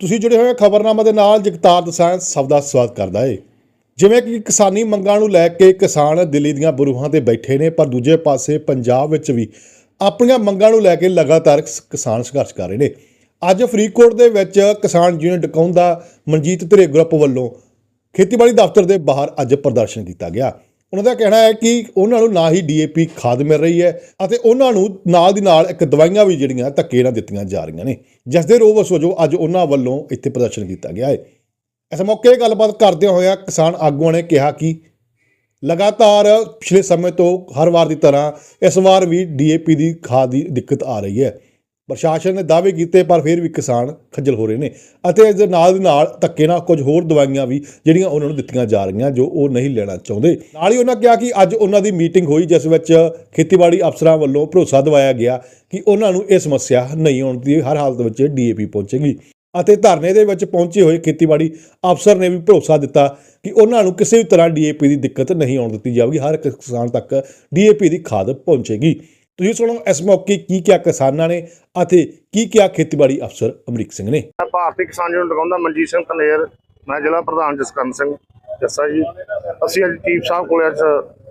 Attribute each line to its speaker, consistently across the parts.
Speaker 1: ਤੁਸੀਂ ਜੁੜੇ ਹੋਏ ਖਬਰਨਾਮਾ ਦੇ ਨਾਲ ਜਗਤਾਰ ਦਸਾਂ ਸਭ ਦਾ ਸਵਾਗਤ ਕਰਦਾ ਏ। ਜਿਵੇਂ ਕਿ ਕਿਸਾਨੀ ਮੰਗਾਂ ਨੂੰ ਲੈ ਕੇ ਕਿਸਾਨ ਦਿੱਲੀ ਦੀਆਂ ਬਰੂਹਾਂ ਤੇ ਬੈਠੇ ਨੇ, ਪਰ ਦੂਜੇ ਪਾਸੇ ਪੰਜਾਬ ਵਿੱਚ ਵੀ ਆਪਣੀਆਂ ਮੰਗਾਂ ਨੂੰ ਲੈ ਕੇ ਲਗਾਤਾਰ ਕਿਸਾਨ ਸੰਘਰਸ਼ ਕਰ ਰਹੇ ਨੇ। ਅੱਜ ਫਰੀਦਕੋਟ ਦੇ ਵਿੱਚ ਕਿਸਾਨ ਯੂਨੀਅਨ ਡਕਾਉਂਦਾ ਮਨਜੀਤ ਧਰੇ ਗਰੁੱਪ ਵੱਲੋਂ ਖੇਤੀਬਾੜੀ ਦਫ਼ਤਰ ਦੇ ਬਾਹਰ ਅੱਜ ਪ੍ਰਦਰਸ਼ਨ ਕੀਤਾ ਗਿਆ। ਉਹਨਾਂ ਦਾ ਕਹਿਣਾ ਹੈ ਕਿ ਉਹਨਾਂ ਨੂੰ ਨਾ ਹੀ ਡੀਏਪੀ ਖਾਦ ਮਿਲ ਰਹੀ ਹੈ ਅਤੇ ਉਹਨਾਂ ਨੂੰ ਨਾਲ ਦੀ ਨਾਲ ਇੱਕ ਦਵਾਈਆਂ ਵੀ ਜਿਹੜੀਆਂ ਧੱਕੇ ਨਾਲ ਦਿੱਤੀਆਂ ਜਾ ਰਹੀਆਂ ਨੇ, ਜਿਸ ਦੇ ਰੋਸ ਵਜੋਂ ਅੱਜ ਉਹਨਾਂ ਵੱਲੋਂ ਇੱਥੇ ਪ੍ਰਦਰਸ਼ਨ ਕੀਤਾ ਗਿਆ ਹੈ। ਇਸ ਮੌਕੇ ਗੱਲਬਾਤ ਕਰਦਿਆਂ ਹੋਇਆਂ ਕਿਸਾਨ ਆਗੂਆਂ ਨੇ ਕਿਹਾ ਕਿ ਲਗਾਤਾਰ ਪਿਛਲੇ ਸਮੇਂ ਤੋਂ ਹਰ ਵਾਰ ਦੀ ਤਰ੍ਹਾਂ ਇਸ ਵਾਰ ਵੀ ਡੀਏਪੀ ਦੀ ਖਾਦ ਦੀ ਦਿੱਕਤ ਆ ਰਹੀ ਹੈ। ਪ੍ਰਸ਼ਾਸਨ ਨੇ ਦਾਅਵੇ ਕੀਤੇ, ਪਰ ਫਿਰ ਵੀ ਕਿਸਾਨ ਖੱਜਲ ਹੋ ਰਹੇ ਨੇ ਅਤੇ ਇਸ ਦੇ ਨਾਲ ਦੀ ਨਾਲ ਧੱਕੇ ਨਾਲ ਕੁਝ ਹੋਰ ਦਵਾਈਆਂ ਵੀ ਜਿਹੜੀਆਂ ਉਹਨਾਂ ਨੂੰ ਦਿੱਤੀਆਂ ਜਾ ਰਹੀਆਂ ਜੋ ਉਹ ਨਹੀਂ ਲੈਣਾ ਚਾਹੁੰਦੇ। ਨਾਲ ਹੀ ਉਹਨਾਂ ਕਿਹਾ ਕਿ ਅੱਜ ਉਹਨਾਂ ਦੀ ਮੀਟਿੰਗ ਹੋਈ, ਜਿਸ ਵਿੱਚ ਖੇਤੀਬਾੜੀ ਅਫਸਰਾਂ ਵੱਲੋਂ ਭਰੋਸਾ ਦਿਵਾਇਆ ਗਿਆ ਕਿ ਉਹਨਾਂ ਨੂੰ ਇਹ ਸਮੱਸਿਆ ਨਹੀਂ ਆਉਣ ਦੀ, ਹਰ ਹਾਲਤ ਵਿੱਚ ਡੀਏਪੀ ਪਹੁੰਚੇਗੀ। ਅਤੇ ਧਰਨੇ ਦੇ ਵਿੱਚ ਪਹੁੰਚੇ ਹੋਏ ਖੇਤੀਬਾੜੀ ਅਫਸਰ ਨੇ ਵੀ ਭਰੋਸਾ ਦਿੱਤਾ ਕਿ ਉਹਨਾਂ ਨੂੰ ਕਿਸੇ ਵੀ ਤਰ੍ਹਾਂ ਡੀਏਪੀ ਦੀ ਦਿੱਕਤ ਨਹੀਂ ਆਉਣ ਦਿੱਤੀ ਜਾਵੇਗੀ, ਹਰ ਇੱਕ ਕਿਸਾਨ ਤੱਕ ਡੀਏਪੀ ਦੀ ਖਾਦ ਪਹੁੰਚੇਗੀ। ਤੁਸੀਂ ਸੁਣੋ, ਇਸ ਮੌਕੇ ਕੀ ਕਿਹਾ ਕਿਸਾਨਾਂ ਨੇ ਅਤੇ ਕੀ ਕਿਹਾ ਖੇਤੀਬਾੜੀ ਅਫਸਰ ਅਮਰੀਕ ਸਿੰਘ ਨੇ।
Speaker 2: ਮੈਂ ਭਾਰਤੀ ਕਿਸਾਨ ਯੂਨੀਅਨ ਲਗਾਉਂਦਾ ਮਨਜੀਤ ਸਿੰਘ ਕਨੇਰ ਮੈਂ ਜ਼ਿਲ੍ਹਾ ਪ੍ਰਧਾਨ ਜਸਕਰਨ ਸਿੰਘ ਜੱਸਾ ਜੀ। ਅਸੀਂ ਅੱਜ ਚੀਫ ਸਾਹਿਬ ਕੋਲ ਅੱਜ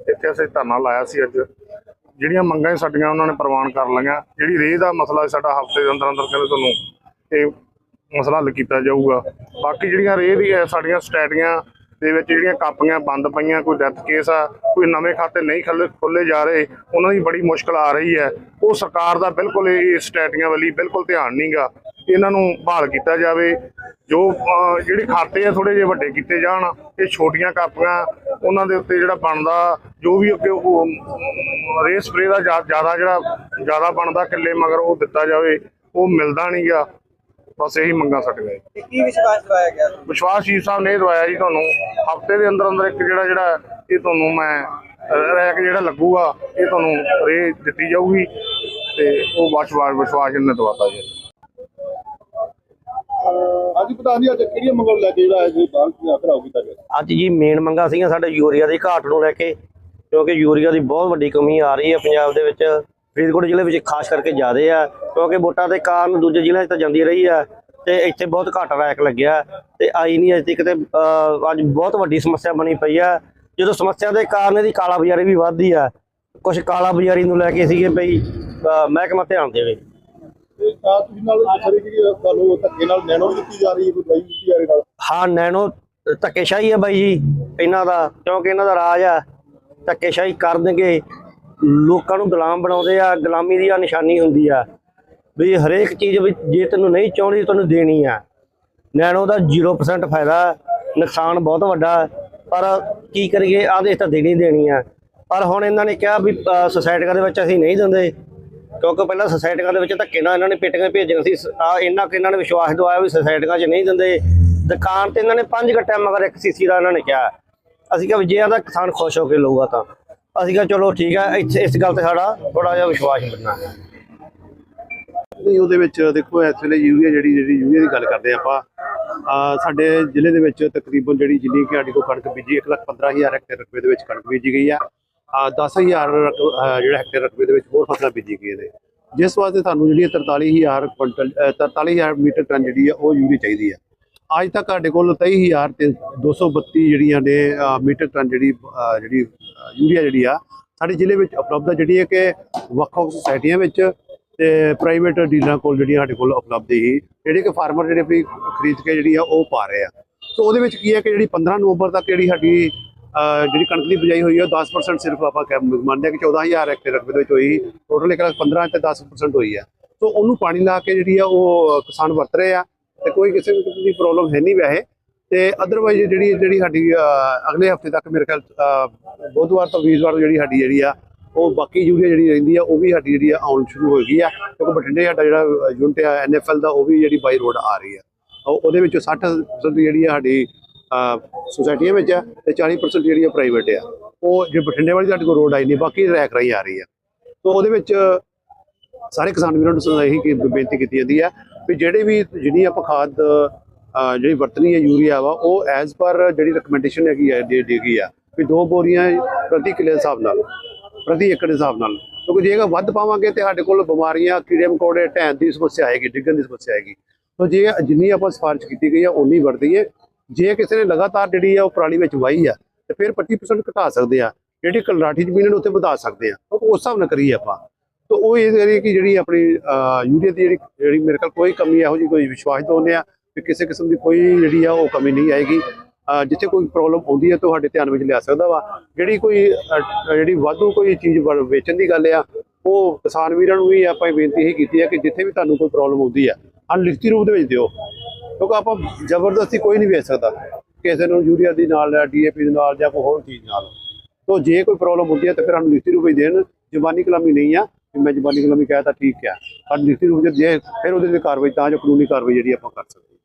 Speaker 2: ਇੱਥੇ ਅਸੀਂ ਧਰਨਾ ਲਾਇਆ ਸੀ ਅੱਜ। ਜਿਹੜੀਆਂ ਮੰਗਾਂ ਸਾਡੀਆਂ ਉਹਨਾਂ ਨੇ ਪ੍ਰਵਾਨ ਕਰ ਲਈਆਂ। ਜਿਹੜੀ ਰੇਹ ਦਾ ਮਸਲਾ ਸਾਡਾ ਹਫ਼ਤੇ ਦੇ ਅੰਦਰ ਅੰਦਰ ਕਹਿੰਦੇ ਤੁਹਾਨੂੰ ਇਹ ਮਸਲਾ ਹੱਲ ਕੀਤਾ ਜਾਊਗਾ। ਬਾਕੀ ਜਿਹੜੀਆਂ ਰੇਹ ਦੀ ਹੈ, ਸਾਡੀਆਂ ਸਟੈਟੀਆਂ ਦੇ ਵਿੱਚ ਜਿਹੜੀਆਂ ਕਾਪੀਆਂ ਬੰਦ ਪਈਆਂ, ਕੋਈ ਡੈਥ ਕੇਸ ਆ, ਕੋਈ ਨਵੇਂ ਖਾਤੇ ਨਹੀਂ ਖੁੱਲੇ ਖੋਲੇ ਜਾ ਰਹੇ, ਉਹਨਾਂ ਦੀ ਬੜੀ ਮੁਸ਼ਕਲ ਆ ਰਹੀ ਹੈ। ਉਹ ਸਰਕਾਰ ਦਾ ਬਿਲਕੁਲ ਇਹ ਸਟੈਟੀਆਂ ਵੱਲੀ ਬਿਲਕੁਲ ਧਿਆਨ ਨਹੀਂਗਾ ਇਹਨਾਂ ਨੂੰ ਬਹਾਲ ਕੀਤਾ ਜਾਵੇ। ਜੋ ਜਿਹੜੇ ਖਾਤੇ ਆ ਥੋੜੇ ਜਿਹੇ ਵੱਡੇ ਕੀਤੇ ਜਾਣ, ਇਹ ਛੋਟੀਆਂ ਕਾਪੀਆਂ, ਉਹਨਾਂ ਦੇ ਉੱਤੇ ਜਿਹੜਾ ਬਣਦਾ, ਜੋ ਵੀ ਅੱਗੇ ਉਹ ਰੇ ਸਪਰੇ ਦਾ ਜ਼ਿਆ- ਜ਼ਿਆਦਾ ਜਿਹੜਾ, ਜ਼ਿਆਦਾ ਬਣਦਾ ਕਿੱਲੇ ਮਗਰ ਉਹ ਦਿੱਤਾ ਜਾਵੇ, ਉਹ ਮਿਲਦਾ ਨਹੀਂਗਾ ਬਸ ਇਹੀ ਮੰਗਾਂ ਸਾਡੀਆਂ ਜੀ।
Speaker 3: ਤੇ ਕੀ ਵਿਸ਼ਵਾਸ ਦਵਾਇਆ ਗਿਆ
Speaker 2: ਵਿਸ਼ਵਾਸ ਜੀ ਸਾਹਿਬ ਨੇ ਦਵਾਇਆ ਜੀ ਤੁਹਾਨੂੰ ਹਫ਼ਤੇ ਦੇ ਅੰਦਰ ਅੰਦਰ ਇੱਕ ਜਿਹੜਾ ਜਿਹੜਾ ਇਹ ਤੁਹਾਨੂੰ ਮੈਂ ਅਹ, ਰੈਕ ਜਿਹੜਾ ਲੱਗੂਗਾ ਇਹ ਤੁਹਾਨੂੰ ਰੇ ਦਿੱਤੀ ਜਾਊਗੀ ਤੇ ਉਹ ਵਿਸ਼ਵਾਸ ਵਿਸ਼ਵਾਸ ਇਹਨੇ ਦਵਾਤਾ ਜੀ।
Speaker 4: ਅੱਜ ਪ੍ਰਧਾਨ ਜੀ ਅੱਜ ਕਿਹੜੀਆਂ ਮੰਗਾਂ ਨੂੰ ਲੈ ਕੇ ਜਿਹੜਾ ਇਹ ਬਾਹਰ ਦੀ ਘਰਾਓ ਕੀਤਾ ਗਿਆ
Speaker 3: ਅੱਜ ਜੀ ਮੇਨ ਮੰਗਾ ਸੀਗੀਆਂ ਸਾਡੇ ਯੂਰੀਆ ਦੀ ਘਾਟ ਨੂੰ ਲੈ ਕੇ ਕਿਉਂਕਿ ਯੂਰੀਆ ਦੀ ਬਹੁਤ ਵੱਡੀ ਕਮੀ ਆ ਰਹੀ ਹੈ ਪੰਜਾਬ ਦੇ ਵਿੱਚ। ਫਰੀਦਕੋਟ ਜ਼ਿਲ੍ਹੇ ਵਿੱਚ ਖਾਸ ਕਰਕੇ ਜ਼ਿਆਦੇ ਆ ਕਿਉਂਕਿ ਵੋਟਾਂ ਦੇ ਕਾਰਨ ਦੂਜੇ ਜ਼ਿਲ੍ਹਿਆਂ 'ਚ ਤਾਂ ਜਾਂਦੀ ਰਹੀ ਆ ਤੇ ਇੱਥੇ ਬਹੁਤ ਘੱਟ ਰੈਕ ਲੱਗਿਆ ਤੇ ਆਈ ਨਹੀਂ ਅਜੇ ਤੱਕ ਤੇ ਅੱਜ ਬਹੁਤ ਵੱਡੀ ਸਮੱਸਿਆ ਬਣੀ ਪਈ ਆ। ਜਦੋਂ ਸਮੱਸਿਆ ਦੇ ਕਾਰਨ ਇਹਦੀ ਕਾਲਾ ਬਾਜ਼ਾਰੀ ਵੀ ਵੱਧਦੀ ਆ ਕੁਝ ਕਾਲਾ ਬਾਜ਼ਾਰੀ ਨੂੰ ਲੈ ਕੇ ਸੀਗੇ ਭਈ ਮਹਿਕਮਾ ਧਿਆਨ ਦੇਵੇ।
Speaker 4: ਹੈ
Speaker 3: ਨੈਣੋ ਧੱਕੇਸ਼ਾਹੀ ਹੈ ਬਾਈ ਜੀ ਇਹਨਾਂ ਦਾ ਕਿਉਂਕਿ ਇਹਨਾਂ ਦਾ ਰਾਜ ਆ ਧੱਕੇਸ਼ਾਹੀ ਕਰ ਦੇਣਗੇ ਲੋਕਾਂ ਨੂੰ ਗੁਲਾਮ ਬਣਾਉਂਦੇ ਆ, ਗੁਲਾਮੀ ਦੀ ਆ, ਨਿਸ਼ਾਨੀ ਹੁੰਦੀ ਆ। ਵੀ ਹਰੇਕ ਚੀਜ਼ ਵੀ ਜੇ ਤੈਨੂੰ ਨਹੀਂ ਚਾਹੁੰਦੀ, ਤੈਨੂੰ ਦੇਣੀ ਆ। ਨੈਣੋ ਦਾ 0% ਫਾਇਦਾ, ਨੁਕਸਾਨ ਬਹੁਤ ਵੱਡਾ, ਪਰ ਕੀ ਕਰੀਏ ਆਦੇ ਤਾਂ ਦੇਣੀ ਦੇਣੀ ਆ। ਪਰ ਹੁਣ ਇਹਨਾਂ ਨੇ ਕਿਹਾ ਵੀ ਸੁਸਾਇਟੀਆਂ ਦੇ ਵਿੱਚ ਅਸੀਂ ਨਹੀਂ ਦਿੰਦੇ। ਕਿਉਂਕਿ ਪਹਿਲਾਂ ਸੁਸਾਇਟੀਆਂ ਦੇ ਵਿੱਚ ਧੱਕੇ ਨਾਲ ਇਹਨਾਂ ਨੇ ਪੇਟੀਆਂ ਭੇਜੀਆਂ ਸੀ। ਆ ਇਹਨਾਂ ਕਿ ਇਹਨਾਂ ਨੇ ਵਿਸ਼ਵਾਸ ਦਵਾਇਆ ਵੀ ਸੁਸਾਇਟੀਆਂ 'ਚ ਨਹੀਂ ਦਿੰਦੇ। ਦੁਕਾਨ ਤੇ ਇਹਨਾਂ ਨੇ ਪੰਜ ਗੱਟਿਆਂ ਮਗਰ ਇੱਕ ਸੀਸੀ ਦਾ ਇਹਨਾਂ ਨੇ ਕਿਹਾ। ਅਸੀਂ ਕਿਹਾ ਵੀ ਜੇ ਇਹਦਾ ਕਿਸਾਨ ਖੁਸ਼ ਹੋ ਕੇ ਲਊਗਾ ਤਾਂ। ਅਸੀਂ ਕਿਹਾ ਚਲੋ ਠੀਕ ਹੈ, ਇੱਥੇ ਇਸ ਗੱਲ ਤੇ ਸਾਡਾ ਥੋੜਾ ਜਿਹਾ ਵਿਸ਼ਵਾਸ ਬਣਨਾ।
Speaker 5: ਨਹੀਂ, ਉਹਦੇ ਵਿੱਚ ਦੇਖੋ, ਇਸ ਵੇਲੇ ਯੂਰੀਆ ਜਿਹੜੀ ਜਿਹੜੀ ਯੂਰੀਆ ਦੀ ਗੱਲ ਕਰਦੇ ਆਪਾਂ ਸਾਡੇ ਜ਼ਿਲ੍ਹੇ ਦੇ ਵਿੱਚ ਤਕਰੀਬਨ ਜਿਹੜੀ ਜਿੰਨੀ ਕਿ ਸਾਡੀ ਕੋ ਕਣਕ ਬੀਜੀ 115000 ਹੈਕਟੇਅਰ ਰਕਬੇ ਦੇ ਵਿੱਚ ਕਣਕ ਬੀਜੀ ਗਈ ਆ। ਆ 10000 ਰਕ- ਅਹ ਜਿਹੜਾ ਹੈਕਟੇਅਰ ਰਕਬੇ ਦੇ ਵਿੱਚ ਹੋਰ ਫਸਲਾਂ ਬੀਜੀ ਗਈਆਂ ਨੇ। ਜਿਸ ਵਾਸਤੇ ਤੁਹਾਨੂੰ ਜਿਹੜੀ 43000 ਕੁਇੰਟਲ ਅਹ 43000 ਮੀਟਰ ਟਨ ਜਿਹੜੀ ਆ, ਉਹ ਯੂਰੀਆ ਚਾਹੀਦੀ ਆ। ਅੱਜ ਤੱਕ ਸਾਡੇ ਕੋਲ 23232 ਜਿਹੜੀਆਂ ਨੇ ਅਹ ਮੀਟਰ ਟਨ ਜਿਹੜੀ ਜਿਹੜੀ ਯੂਰੀਆ ਜਿਹੜੀ ਆ, ਸਾਡੇ ਜ਼ਿਲ੍ਹੇ ਵਿੱਚ ਉਪਲਬਧ ਆ, ਜਿਹੜੀ ਹੈ ਕਿ ਵੱਖ-ਵੱਖ ਸੁਸਾਇਟੀਆਂ ਵਿੱਚ ਤੇ ਪ੍ਰਾਈਵੇਟ ਡੀਲਰਾਂ ਕੋਲ ਜਿਹੜੀਆਂ ਸਾਡੇ ਕੋਲ ਉਪਲਬਧ ਹੀ ਜਿਹੜੇ ਕਿ ਫਾਰਮਰ ਜਿਹੜੇ ਵੀ ਖਰੀਦ ਕੇ ਜਿਹੜੀ ਆ, ਉਹ ਪਾ ਰਹੇ ਆ। ਸੋ ਉਹਦੇ ਵਿੱਚ ਕੀ ਹੈ ਕਿ ਜਿਹੜੀ 15 ਨਵੰਬਰ ਤੱਕ ਜਿਹੜੀ ਸਾਡੀ ਜਿਹੜੀ ਕਣਕ ਦੀ ਬਿਜਾਈ ਹੋਈ ਹੈ ਉਹ 10% ਸਿਰਫ ਆਪਾਂ ਕਹਿ ਮੰਨਦੇ ਹਾਂ ਕਿ 14000 ਹੈਕਟੇਅਰ ਰਕਬੇ ਦੇ ਵਿੱਚ ਹੋਈ ਟੋਟਲ ਇੱਕ ਲੱਖ 15 ਤੇ 10% ਹੋਈ ਆ। ਸੋ ਉਹਨੂੰ ਪਾਣੀ ਲਾ ਕੇ ਜਿਹੜੀ ਆ, ਉਹ ਕਿਸਾਨ ਵਰਤ ਰਹੇ ਆ। ਤੇ ਕੋਈ ਕਿਸੇ ਵੀ ਕਿਸਮ ਦੀ ਪ੍ਰੋਬਲਮ ਹੈ ਨਹੀਂ ਵੈਸੇ। ਤੇ ਅਦਰਵਾਈਜ਼ ਜਿਹੜੀ ਜਿਹੜੀ ਸਾਡੀ ਅਗਲੇ ਹਫ਼ਤੇ ਤੱਕ ਮੇਰੇ ਖਿਆਲ ਬੁੱਧਵਾਰ ਤੋਂ ਵੀਰਵਾਰ ਜਿਹੜੀ ਸਾਡੀ ਜਿਹੜੀ ਆ, ਉਹ ਬਾਕੀ ਯੂਰੀਆ ਜਿਹੜੀ ਰਹਿੰਦੀ ਆ, ਉਹ ਵੀ ਸਾਡੀ ਜਿਹੜੀ ਆਉਣ ਸ਼ੁਰੂ ਹੋ ਗਈ ਆ। ਕਿਉਂਕਿ ਬਠਿੰਡੇ ਸਾਡਾ ਜਿਹੜਾ ਯੂਨਿਟ ਆ ਐਨਐਫਐਲ ਦਾ, ਉਹ ਵੀ ਜਿਹੜੀ ਬਾਈ ਰੋਡ ਆ ਰਹੀ ਆ। ਉਹ- ਉਹਦੇ ਵਿੱਚੋਂ 60% ਜਿਹੜੀ ਆ ਸਾਡੀ ਸੁਸਾਇਟੀਆਂ ਵਿੱਚ ਆ ਤੇ 40% ਜਿਹੜੀ ਆ ਪ੍ਰਾਈਵੇਟ ਆ। ਉਹ ਜੇ ਬਠਿੰਡੇ ਵਾਲੀ ਸਾਡੇ ਕੋਲ ਰੋਡ ਆਈ ਨਹੀਂ, ਬਾਕੀ ਰੈਕ ਰਹੀ ਆ ਰਹੀ ਆ। ਸੋ ਉਹਦੇ ਵਿੱਚ ਸਾਰੇ ਕਿਸਾਨ ਵੀਰਾਂ ਨੂੰ ਇਹੀ ਬੇਨਤੀ ਕੀਤੀ ਜਾਂਦੀ ਆ ਵੀ ਜਿਹੜੇ ਵੀ ਜਿਹੜੀ ਆਪਾਂ ਖਾਦ ਜਿਹੜੀ ਵਰਤਣੀ ਹੈ ਯੂਰੀਆ ਵਾ, ਉਹ ਐਜ਼ ਪਰ ਜਿਹੜੀ ਰეკਮੈਂਡੇਸ਼ਨ ਹੈਗੀ ਹੈ ਦੇ ਦੇ ਆ, ਵੀ ਦੋ ਬੋਰੀਆਂ ਪ੍ਰਤੀ ਕਿਲੇ ਦੇ ਹਿਸਾਬ ਨਾਲ, ਪ੍ਰਤੀ ਏਕੜ ਦੇ ਹਿਸਾਬ ਨਾਲ। ਕਿਉਂਕਿ ਜੇ ਅਗਰ ਵੱਧ ਪਾਵਾਂਗੇ ਤੇ ਸਾਡੇ ਕੋਲ ਬਿਮਾਰੀਆਂ, ਕੀੜੇ ਮਕੌੜੇ, ਢਹਿਣ ਦੀ ਸਮੱਸਿਆ ਆਏਗੀ, ਡਿੱਗਣ ਦੀ ਸਮੱਸਿਆ ਆਏਗੀ। ਸੋ ਜੇ ਜਿੰਨੀ ਆਪਾਂ ਸਿਫਾਰਿਸ਼ ਕੀਤੀ ਗਈ ਆ ਉਨੀ ਵਰਤੀ ਹੈ ਜੇ ਕਿਸੇ ਨੇ ਲਗਾਤਾਰ ਜਿਹੜੀ ਆ, ਉਹ ਪਰਾਲੀ ਵਿੱਚ ਵਾਹੀ ਆ, ਤੇ ਫਿਰ 25% ਘਟਾ ਸਕਦੇ ਆ। ਜਿਹੜੀ ਕਲਰਾਠੀ ਜ਼ਮੀਨ ਨੂੰ, ਉੱਥੇ ਵਧਾ ਸਕਦੇ ਆ। ਉਸ ਹਿਸਾਬ ਨਾਲ ਕਰੀਏ ਆਪਾਂ। ਤਾਂ ਉਹ ਇਹ ਜਿਹੜੀ ਕਿ ਜਿਹੜੀ ਆਪਣੀ ਯੂਰੀਆ ਦੀ ਜਿਹੜੀ ਜਿਹੜੀ ਮੇਰੇ ਕੋਲ ਕੋਈ ਕਮੀ ਇਹੋ ਜਿਹੀ ਕੋਈ ਵਿਸ਼ਵਾਸ ਦਵਾਉਂਦੇ ਆ ਕਿ ਕਿਸੇ ਕਿਸਮ ਦੀ ਕੋਈ ਜਿਹੜੀ ਆ ਉਹ ਕਮੀ ਨਹੀਂ ਆਏਗੀ। ਜਿੱਥੇ ਕੋਈ ਪ੍ਰੋਬਲਮ ਆਉਂਦੀ ਹੈ ਤੁਹਾਡੇ ਧਿਆਨ ਵਿੱਚ ਲਿਆ ਸਕਦਾ ਵਾ। ਜਿਹੜੀ ਕੋਈ ਜਿਹੜੀ ਵਾਧੂ ਕੋਈ ਚੀਜ਼ ਵ- ਵੇਚਣ ਦੀ ਗੱਲ ਆ, ਉਹ ਕਿਸਾਨ ਵੀਰਾਂ ਨੂੰ ਵੀ ਆਪਾਂ ਬੇਨਤੀ ਇਹ ਕੀਤੀ ਹੈ ਕਿ ਜਿੱਥੇ ਵੀ ਤੁਹਾਨੂੰ ਕੋਈ ਪ੍ਰੋਬਲਮ ਆਉਂਦੀ ਆ ਹਨ ਲਿਖਤੀ ਰੂਪ ਦੇ ਵਿੱਚ ਦਿਓ। ਕਿਉਂਕਿ ਆਪਾਂ ਜ਼ਬਰਦਸਤੀ ਕੋਈ ਨਹੀਂ ਵੇਚ ਸਕਦਾ। ਕਿਸੇ ਨੂੰ ਯੂਰੀਆ ਦੀ ਨਾਲ ਡੀਏਪੀ ਦੇ ਨਾਲ, ਜਾਂ ਕੋਈ ਹੋਰ ਚੀਜ਼ ਨਾਲ। ਤੋ ਜੇ ਕੋਈ ਪ੍ਰੋਬਲਮ ਹੁੰਦੀ ਹੈ ਤਾਂ ਫਿਰ ਸਾਨੂੰ ਲਿਖਤੀ ਰੂਪ ਵਿੱਚ ਦੇਣ। ਜ਼ੁਬਾਨੀ ਕਲਾਮੀ ਨਹੀਂ ਆ। ਮੈਂ ਜ਼ਬਾਨੀ ਕਲਾਮੀ ਕਹਿ ਤਾਂ ਠੀਕ ਆ। ਪਰ ਨਿਸ਼ਚਿਤ ਰੂਪ ਵਿੱਚ ਜੇ ਫਿਰ ਉਹਦੇ ਤੇ ਕਾਰਵਾਈ, ਤਾਂ ਜੋ ਕਾਨੂੰਨੀ ਕਾਰਵਾਈ ਜਿਹੜੀ ਆਪਾਂ ਕਰ ਸਕਦੇ